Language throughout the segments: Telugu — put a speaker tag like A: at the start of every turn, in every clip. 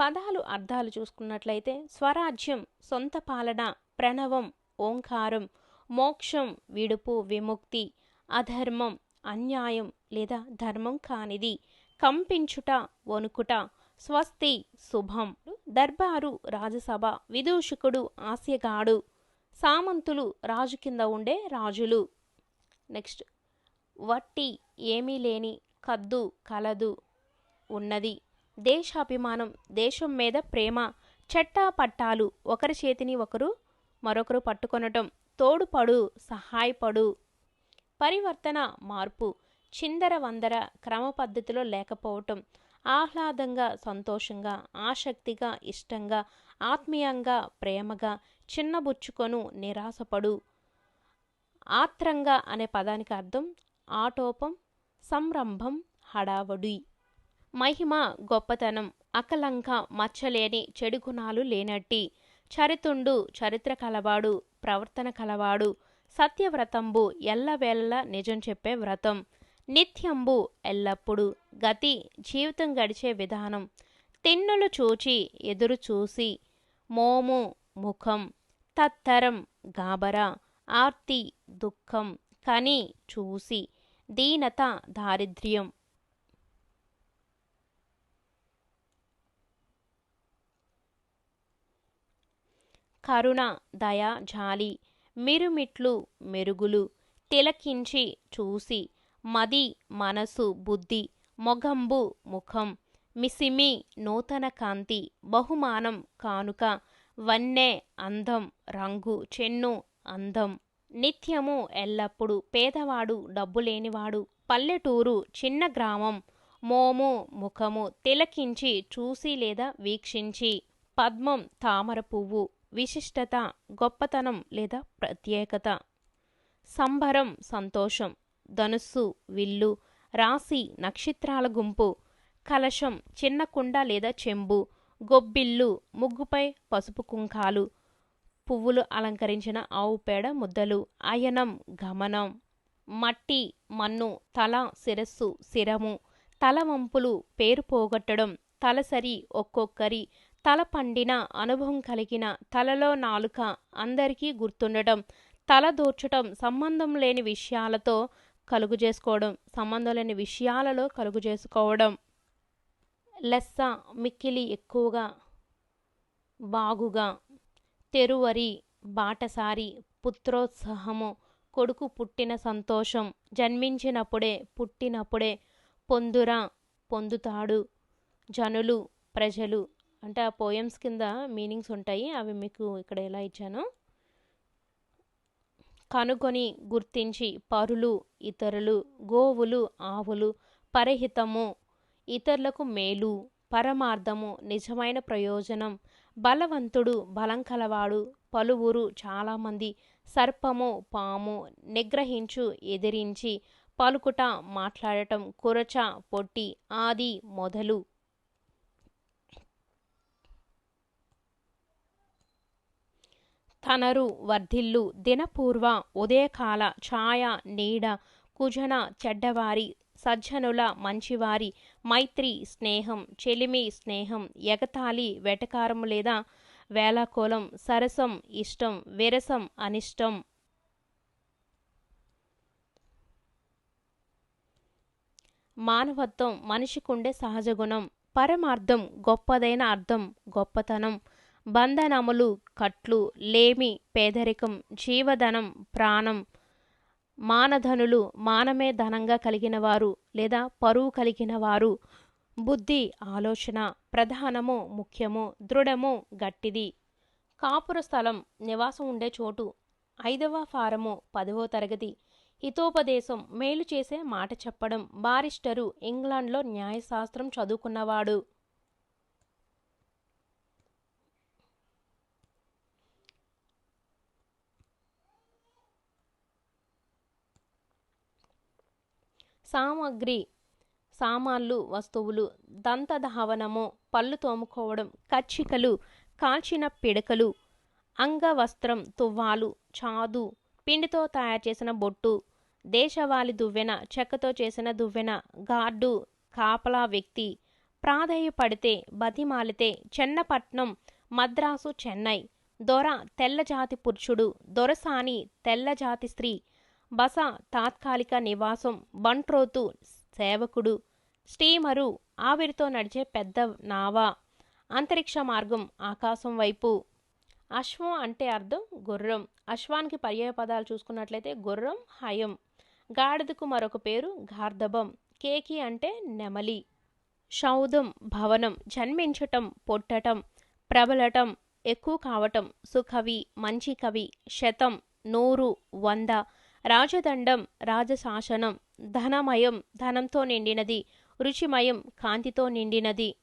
A: పదాలు అర్థాలు చూసుకున్నట్లయితే స్వరాజ్యం సొంత పాలన ప్రణవం ఓంకారం మోక్షం విడుపు విముక్తి అధర్మం అన్యాయం లేదా ధర్మం కానిది కంపించుట వణుకుట స్వస్తి శుభం దర్బారు రాజసభ విదూషకుడు ఆస్యగాడు సామంతులు రాజు కింద ఉండే రాజులు. నెక్స్ట్ వట్టి ఏమీ లేని కద్దు కలదు ఉన్నది. దేశాభిమానం దేశం మీద ప్రేమ చట్టా పట్టాలు ఒకరి చేతిని ఒకరు మరొకరు పట్టుకొనటం. తోడుపడు సహాయపడు. పరివర్తన మార్పు చిందర వందర క్రమ పద్ధతిలో లేకపోవటం. ఆహ్లాదంగా సంతోషంగా ఆసక్తిగా ఇష్టంగా ఆత్మీయంగా ప్రేమగా చిన్నబుచ్చుకొను నిరాశపడు. ఆత్రంగా అనే పదానికి అర్థం ఆటోపం సంరంభం హడావడి. మహిమ గొప్పతనం అకలంక మచ్చలేని చెడు గుణాలు లేనట్టి చరితుండు చరిత్ర కలవాడు ప్రవర్తన కలవాడు సత్యవ్రతంబు ఎల్లవేళలా నిజం చెప్పే వ్రతం. నిత్యంబు ఎల్లప్పుడు గతి జీవితం గడిచే విధానం. తిన్నులు చూచి ఎదురు చూసి మోము ముఖం తత్తరం గాబరా ఆర్తి దుఃఖం కని చూసి దీనత దారిద్ర్యం కరుణ దయ జాలి మిరుమిట్లు మెరుగులు తిలకించి చూసి మది మనసు బుద్ధి మొగంబు ముఖం మిసిమి నూతన కాంతి బహుమానం కానుక వన్నె అందం రంగు చెన్ను అందం. నిత్యము ఎల్లప్పుడూ పేదవాడు డబ్బు లేనివాడు పల్లెటూరు చిన్న గ్రామం మోము ముఖము తిలకించి చూసి లేదా వీక్షించి. పద్మం తామర పువ్వు విశిష్టత గొప్పతనం లేదా ప్రత్యేకత. సంభరం సంతోషం. ధనుస్సు విల్లు. రాశి నక్షత్రాల గుంపు. కలశం చిన్న కుండ లేదా చెంబు. గొబ్బిల్లు ముగ్గుపై పసుపు కుంకాలు. పువ్వులు అలంకరించిన ఆవు పేడ ముద్దలు. అయనం గమనం. మట్టి మన్ను తల శిరస్సు శిరము. తల వంపులు పేరు పోగొట్టడం. తలసరి ఒక్కొక్కరి. తల పండిన అనుభవం కలిగిన తలలో నాలుక అందరికీ గుర్తుండటం తల దూర్చటం సంబంధం లేని విషయాలతో కలుగు చేసుకోవడం సంబంధం లేని విషయాలలో కలుగు చేసుకోవడం. లెస్స మిక్కిలి ఎక్కువగా బాగుగా తెరువరి బాటసారి పుత్రోత్సాహము కొడుకు పుట్టిన సంతోషం జన్మించినప్పుడే పుట్టినప్పుడే పొందురా పొందుతాడు జనులు ప్రజలు. అంటే ఆ పోయమ్స్ కింద మీనింగ్స్ ఉంటాయి. అవి మీకు ఇక్కడ ఎలా ఇచ్చాను? కనుగొని గుర్తించి పరులు ఇతరులు గోవులు ఆవులు పరహితము ఇతరులకు మేలు పరమార్థము నిజమైన ప్రయోజనం బలవంతుడు బలం కలవాడు పలువురు చాలామంది సర్పము పాము నిగ్రహించు ఎదిరించి పలుకుట మాట్లాడటం కురచ పొట్టి ఆది మొదలు తనరు వర్ధిల్లు దినపూర్వ ఉదయకాల ఛాయ నీడ కుజన చెడ్డవారి సజ్జనుల మంచివారి మైత్రి స్నేహం చెలిమి స్నేహం ఎగతాళి వెటకారము లేదా వేలాకోలం సరసం ఇష్టం విరసం అనిష్టం. మానవత్వం మనిషికుండే సహజ గుణం పరమార్థం గొప్పదైన అర్థం గొప్పతనం. బంధనములు కట్లు లేమి పేదరికం జీవధనం ప్రాణం మానధనులు మానమే ధనంగా కలిగిన వారు లేదా పరువు కలిగిన వారు బుద్ధి ఆలోచన ప్రధానము ముఖ్యము దృఢము గట్టిది. కాపుర స్థలం నివాసం ఉండే చోటు. ఐదవ ఫారము పదవ తరగతి. హితోపదేశం మేలు చేసే మాట చెప్పడం. బారిస్టరు ఇంగ్లాండ్లో న్యాయశాస్త్రం చదువుకున్నవాడు. సామగ్రి సామాన్లు వస్తువులు దంతధావనము పళ్ళు తోముకోవడం కచ్చికలు కాల్చిన పిడకలు అంగవస్త్రం తువ్వాలు చాదు పిండితో తయారు చేసిన బొట్టు దేశవాళి దువ్వెన చెక్కతో చేసిన దువ్వెన గార్డు కాపలా వ్యక్తి ప్రాధేయపడితే బతిమాలితే చెన్నపట్నం మద్రాసు చెన్నై దొర తెల్లజాతి పురుషుడు దొరసాని తెల్లజాతి స్త్రీ బస తాత్కాలిక నివాసం బంట్రోతు సేవకుడు. స్టీమరు ఆవిరితో నడిచే పెద్ద నావ. అంతరిక్ష మార్గం ఆకాశం వైపు. అశ్వం అంటే అర్థం గుర్రం. అశ్వానికి పర్యాయ పదాలు చూసుకున్నట్లయితే గుర్రం హయం. గాడిదకు మరొక పేరు గార్ధబం కేకి అంటే నెమలి. శౌదం భవనం. జన్మించటం పొట్టటం. ప్రబలటం ఎక్కువ కావటం. సుకవి మంచి కవి. శతం నూరు వంద. రాజదండం రాజశాసనం ధనమయం ధనంతో నిండినది రుచిమయం కాంతితో నిండినది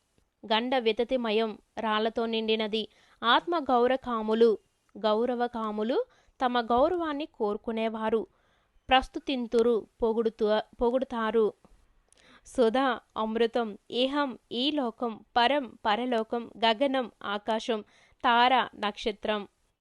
A: గండ వితతిమయం రాళ్ళతో నిండినది ఆత్మ గౌరకాములు గౌరవకాములు తమ గౌరవాన్ని కోరుకునేవారు ప్రస్తుతింతురు పొగుడుతూ పొగుడుతారు. సుధా అమృతం ఇహం ఈ లోకం పరం పరలోకం గగనం ఆకాశం తార నక్షత్రం.